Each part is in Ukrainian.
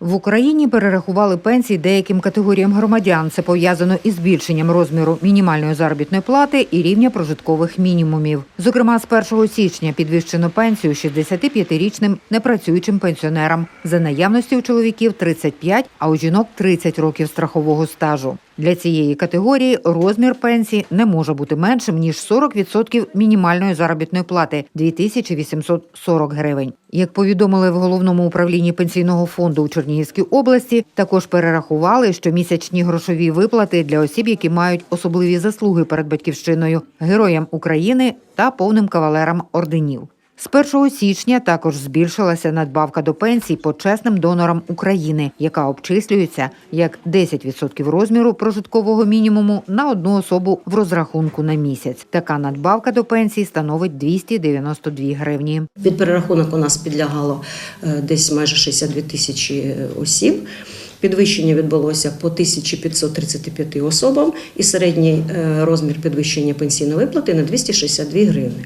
В Україні перерахували пенсії деяким категоріям громадян. Це пов'язано із збільшенням розміру мінімальної заробітної плати і рівня прожиткових мінімумів. Зокрема, з 1 січня підвищено пенсію 65-річним непрацюючим пенсіонерам за наявності у чоловіків 35, а у жінок 30 років страхового стажу. Для цієї категорії розмір пенсії не може бути меншим ніж 40% мінімальної заробітної плати 2840 гривень. Як повідомили в головному управлінні пенсійного фонду у Чернігівській області, також перерахували, що місячні грошові виплати для осіб, які мають особливі заслуги перед батьківщиною, героям України та повним кавалерам орденів. З 1 січня також збільшилася надбавка до пенсій почесним донорам України, яка обчислюється як 10% розміру прожиткового мінімуму на одну особу в розрахунку на місяць. Така надбавка до пенсії становить 292 гривні. Від перерахунок у нас підлягало е, десь майже 62 тисячі е, осіб. Підвищення відбулося по 1535 особам, і середній е, розмір підвищення пенсійної виплати на 262 гривні.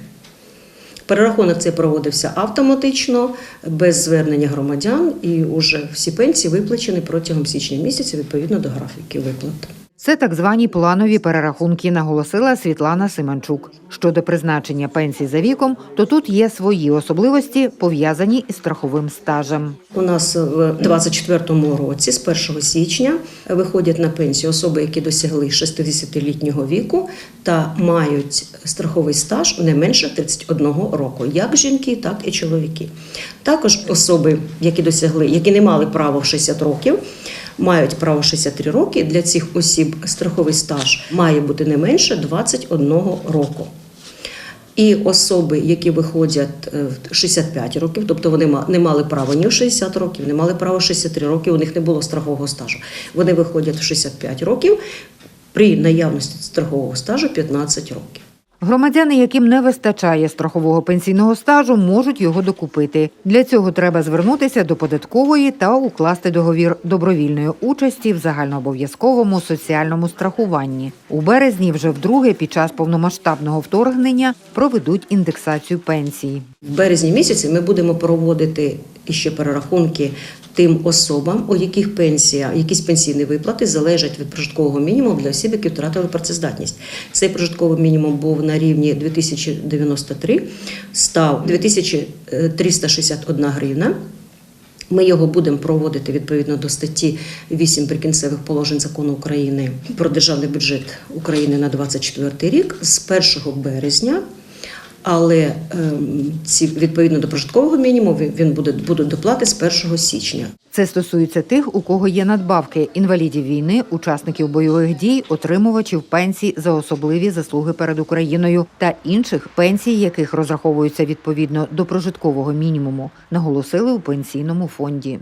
Перерахунок цей проводився автоматично, без звернення громадян, і вже всі пенсії виплачені протягом січня місяця відповідно до графіків виплат. Це так звані планові перерахунки, наголосила Світлана Симанчук. Щодо призначення пенсій за віком, то тут є свої особливості, пов'язані із страховим стажем. У нас в 2024 році, з 1 січня, виходять на пенсію особи, які досягли 60-літнього віку та мають страховий стаж не менше 31 року, як жінки, так і чоловіки. Також особи, які досягли, які не мали права в 60 років. Мають право 63 роки. Для цих осіб страховий стаж має бути не менше 21 року. І особи, які виходять е, в 65 років, тобто вони не мали права ні в 60 років, не мали права 63 роки, у них не було страхового стажу. Вони виходять в 65 років при наявності страхового стажу 15 років. Громадяни, яким не вистачає страхового пенсійного стажу, можуть його докупити. Для цього треба звернутися до податкової та укласти договір добровільної участі в загальнообов'язковому соціальному страхуванні. У березні вже вдруге під час повномасштабного вторгнення проведуть індексацію пенсії. В березні місяці ми будемо проводити іще перерахунки тим особам, у яких пенсія, якісь пенсійні виплати залежать від прожиткового мінімуму для осіб, які втратили працездатність. Цей прожитковий мінімум був на рівні 2093, став 2361 гривна. Ми його будемо проводити відповідно до статті 8 прикінцевих положень закону України про державний бюджет України на 2024 рік з 1 березня. Але ем, ці відповідно до прожиткового мінімуму він буде будуть доплати з 1 січня. Це стосується тих, у кого є надбавки інвалідів війни, учасників бойових дій, отримувачів пенсій за особливі заслуги перед Україною та інших пенсій, яких розраховуються відповідно до прожиткового мінімуму, наголосили у пенсійному фонді.